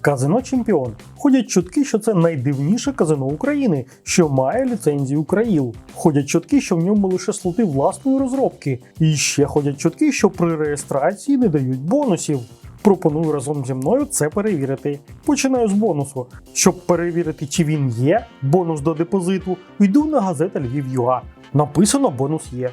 Казино Чемпіон. Ходять чутки, що це найдивніше казино України, що має ліцензію Країл. Ходять чутки, що в ньому лише слоти власної розробки. І ще ходять чутки, що при реєстрації не дають бонусів. Пропоную разом зі мною це перевірити. Починаю з бонусу. Щоб перевірити, чи він є, бонус до депозиту, йду на газета Львів.ЮА. Написано бонус є.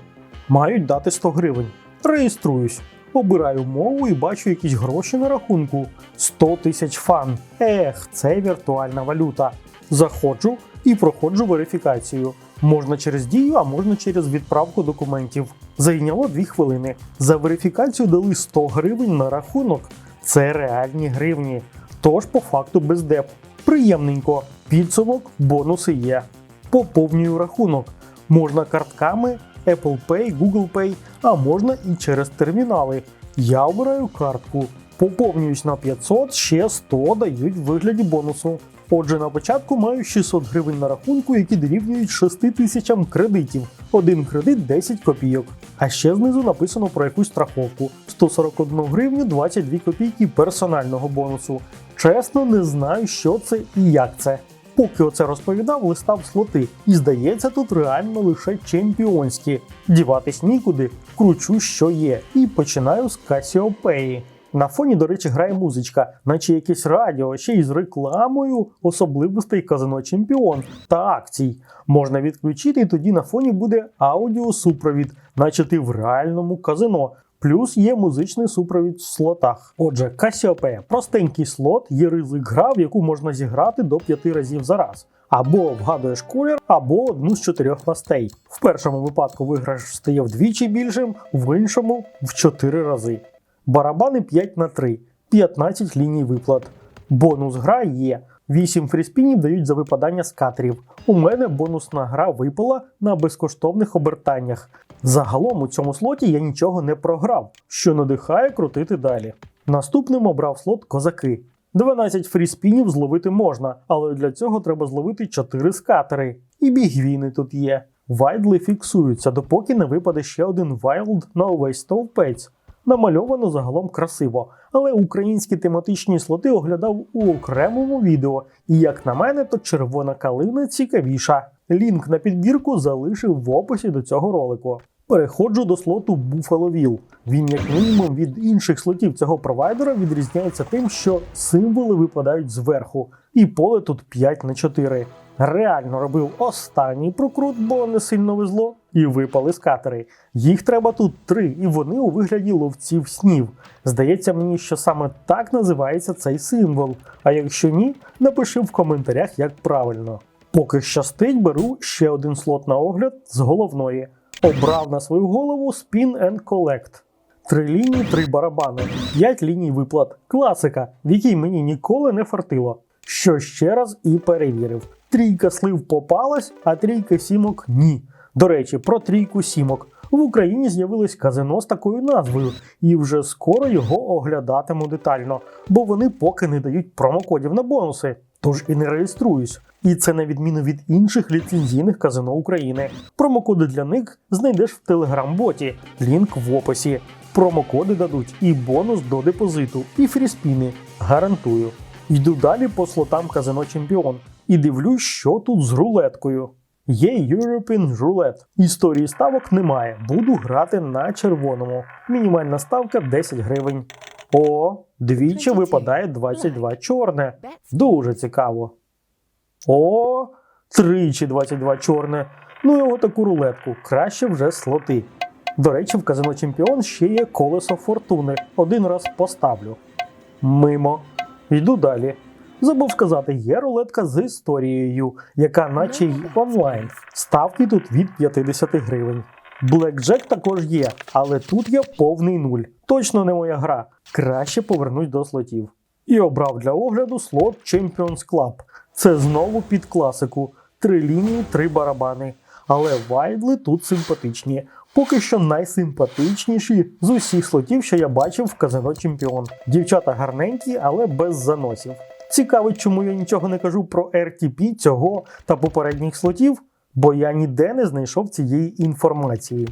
Мають дати 100 гривень. Реєструюсь. Обираю мову і бачу якісь гроші на рахунку. 100 тисяч фан. Ех, це віртуальна валюта. Заходжу і проходжу верифікацію. Можна через дію, а можна через відправку документів. Зайняло 2 хвилини. За верифікацію дали 100 гривень на рахунок. Це реальні гривні. Тож по факту без деп. Приємненько. Підсумок, бонуси є. Поповнюю рахунок. Можна картками, Apple Pay, Google Pay, а можна і через термінали. Я обираю картку. Поповнююсь на 500, ще 100 дають в вигляді бонусу. Отже, на початку маю 600 гривень на рахунку, які дорівнюють 6 тисячам кредитів. Один кредит 10 копійок. А ще знизу написано про якусь страховку: 141 гривню 22 копійки персонального бонусу. Чесно, не знаю, що це і як це. Поки оце розповідав, листав слоти, і здається, тут реально лише чемпіонські. Діватись нікуди, кручу, що є, і починаю з Cassiopeia. На фоні, до речі, грає музичка, наче якесь радіо, ще й з рекламою особливостей казино Чемпіон та акцій. Можна відключити, і тоді на фоні буде аудіосупровід, наче ти в реальному казино. Плюс є музичний супровід в слотах. Отже, Cassiopeia – простенький слот, є ризик гра, в яку можна зіграти до 5 разів за раз. Або вгадуєш колір, або одну з чотирьох мастей. В першому випадку виграш стає вдвічі більшим, в іншому в 4 рази. Барабани 5 на 3, 15 ліній виплат. Бонус гра є. 8 фріспінів дають за випадання з катерів. У мене бонусна гра випала на безкоштовних обертаннях. Загалом у цьому слоті я нічого не програв, що надихає крутити далі. Наступним обрав слот козаки. 12 фріспінів зловити можна, але для цього треба зловити 4 скатери. І бігвіни тут є. Вайдли фіксуються, допоки не випаде ще один вайлд на увесь стовпець. Намальовано загалом красиво, але українські тематичні слоти оглядав у окремому відео, і як на мене, то червона калина цікавіша. Лінк на підбірку залишив в описі до цього ролику. Переходжу до слоту Buffalo Wheel. Він, як мінімум, від інших слотів цього провайдера відрізняється тим, що символи випадають зверху, і поле тут 5 на 4. Реально робив останній прокрут, бо не сильно везло, і випали скатери. Їх треба тут три, і вони у вигляді ловців снів. Здається мені, що саме так називається цей символ. А якщо ні, напиши в коментарях, як правильно. Поки щастить, беру ще один слот на огляд з головної. Обрав на свою голову Spin and Collect. Три лінії, три барабани, п'ять ліній виплат. Класика, в якій мені ніколи не фартило. Що ще раз і перевірив. Трійка слив попалась, а трійка сімок ні. До речі, про трійку сімок. В Україні з'явилось казино з такою назвою, і вже скоро його оглядатиму детально, бо вони поки не дають промокодів на бонуси. Тож і не реєструюсь. І це на відміну від інших ліцензійних казино України. Промокоди для них знайдеш в телеграм-боті, лінк в описі. Промокоди дадуть і бонус до депозиту, і фріспіни. Гарантую. Йду далі по слотам казино Чемпіон і дивлюсь, що тут з рулеткою. Є European Roulette. Історії ставок немає. Буду грати на червоному. Мінімальна ставка 10 гривень. О, двічі випадає 22 чорне. Дуже цікаво. О, тричі 22 чорне. Ну його таку рулетку. Краще вже слоти. До речі, в казино Чемпіон ще є колесо фортуни. Один раз поставлю. Мимо. Йду далі. Забув сказати, є рулетка з історією, яка наче й онлайн. Ставки тут від 50 гривень. Блекджек також є, але тут є повний нуль. Точно не моя гра. Краще повернусь до слотів. І обрав для огляду слот Champions Club. Це знову під класику. Три лінії, три барабани. Але вайдли тут симпатичні. Поки що найсимпатичніші з усіх слотів, що я бачив в казино Чемпіон. Дівчата гарненькі, але без заносів. Цікаво, чому я нічого не кажу про RTP цього та попередніх слотів, бо я ніде не знайшов цієї інформації.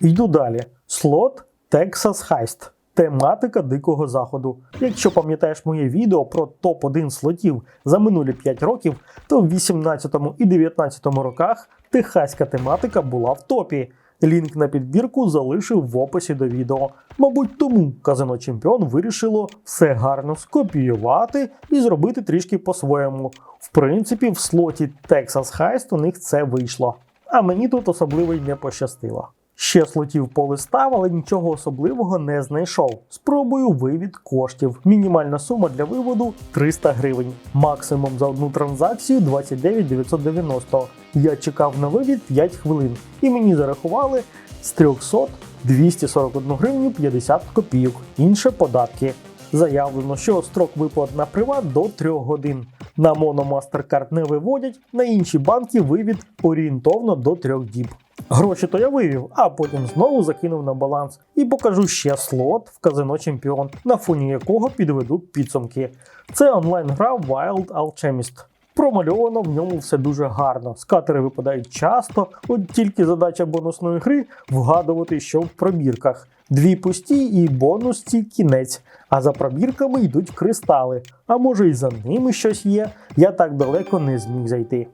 Йду далі. Слот Texas Heist. тематика дикого заходу. Якщо пам'ятаєш моє відео про топ-1 слотів за минулі 5 років, то в 18 і 19 роках техаська тематика була в топі. Лінк на підбірку залишив в описі до відео. Мабуть, тому казино Чемпіон вирішило все гарно скопіювати і зробити трішки по-своєму. В принципі, в слоті Texas Heist у них це вийшло. А мені тут особливо й не пощастило. Ще слотів полистав, але нічого особливого не знайшов. Спробую вивід коштів. Мінімальна сума для виводу 300 гривень. Максимум за одну транзакцію 29 990. Я чекав на вивід 5 хвилин, і мені зарахували з 300 241 гривню 50 копійок. Інше податки. Заявлено, що строк виплат на приват до 3 годин. На Mono MasterCard не виводять, на інші банки вивід орієнтовно до 3 діб. Гроші то я вивів, а потім знову закинув на баланс і покажу ще слот в казино Чемпіон, на фоні якого підведу підсумки. Це онлайн-гра Wild Alchemist. Промальовано в ньому все дуже гарно. Скатери випадають часто, от тільки задача бонусної гри вгадувати, що в пробірках. Дві пусті і бонусці кінець. А за пробірками йдуть кристали. А може і за ними щось є. Я так далеко не зміг зайти.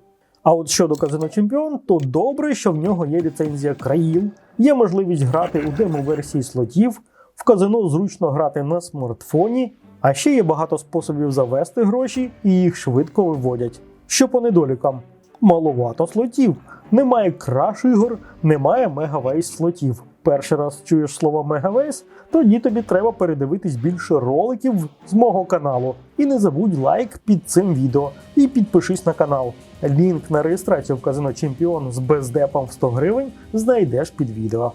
А от щодо казино Чемпіон, то добре, що в нього є ліцензія країн, є можливість грати у демо-версії слотів, в казино зручно грати на смартфоні, а ще є багато способів завести гроші і їх швидко виводять. Що по недолікам? Маловато слотів, немає краш ігор, немає мегавейс слотів. Перший раз чуєш слово мегавейс, тоді тобі треба передивитись більше роликів з мого каналу. І не забудь лайк під цим відео і підпишись на канал. Лінк на реєстрацію в казино Чемпіон з бездепом в 100 гривень знайдеш під відео.